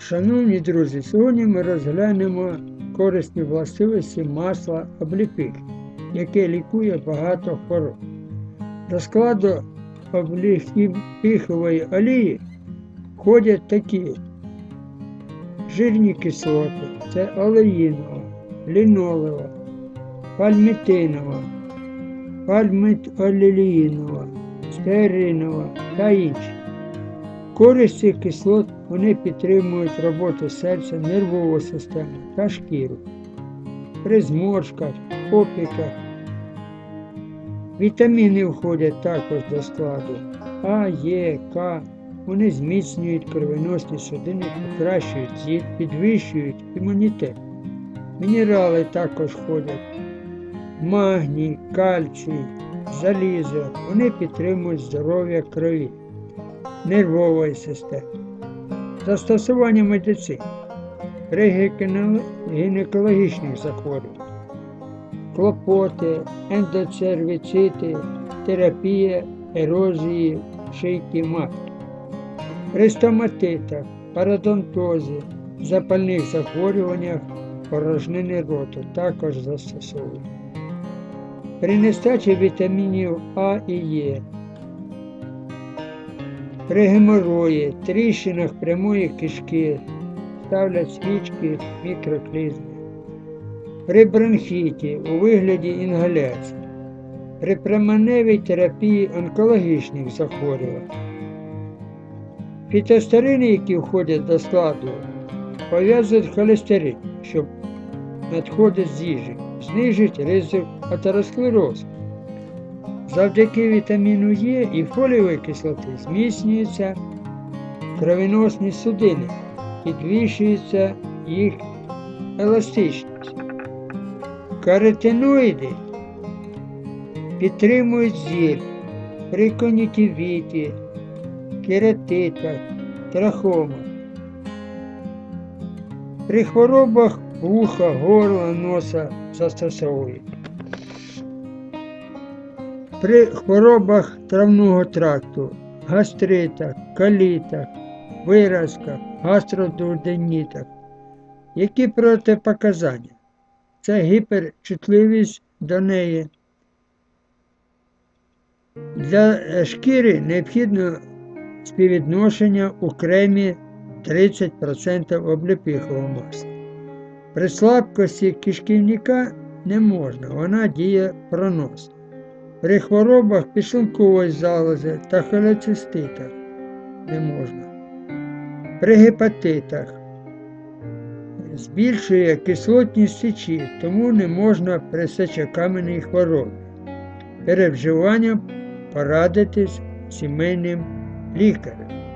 Шановні друзі, сьогодні ми розглянемо корисні властивості масла обліпих, яке лікує багато хвороб. До складу обліпихової олії входять такі жирні кислоти, це олеїнова, лінолева, пальмітинова, пальмитоліліїнова, стеринова та інші. Користь цих кислот вони підтримують роботу серця, нервову систему та шкіру. При зморшках, опіках. Вітаміни входять також до складу А, Е, К. Вони зміцнюють кровоносні судини, покращують зір, підвищують імунітет. Мінерали також входять магній, кальцій, залізо. Вони підтримують здоров'я крові нервової системи. Застосування медицини при гінекологічних захворюваннях, клопоти, ендоцервіцити, терапія ерозії шийки матки, при стоматитах, парадонтозі, запальних захворюваннях порожнини роту також застосовують. При нестачі вітамінів А і Е при геморої, тріщинах прямої кишки ставлять свічки мікроклізми. При бронхіті у вигляді інгаляції, при променевій терапії онкологічних захворювань. Фітостерини, які входять до складу, пов'язують холестерин, що надходить з їжі, знижують ризик атеросклерозу. Завдяки вітаміну Е і фолієвої кислоти зміцнюються кровоносні судини, підвищується їх еластичність. Каротиноїди підтримують зір при кон'юктивіті, кератитах, трахомах. При хворобах вуха, горла, носа застосовують. При хворобах травного тракту, гастритах, колітах, виразках, гастродурденітах. Які протипоказання? Це гіперчутливість до неї. Для шкіри необхідно співвідношення у кремі 30% обліпихового масла. При слабкості кишківника не можна, вона діє проносно. При хворобах підшлункової залози та холециститах не можна. При гепатитах збільшує кислотність сечі, тому не можна при сечокаменній хворобі. Перед вживанням порадитись сімейним лікарем.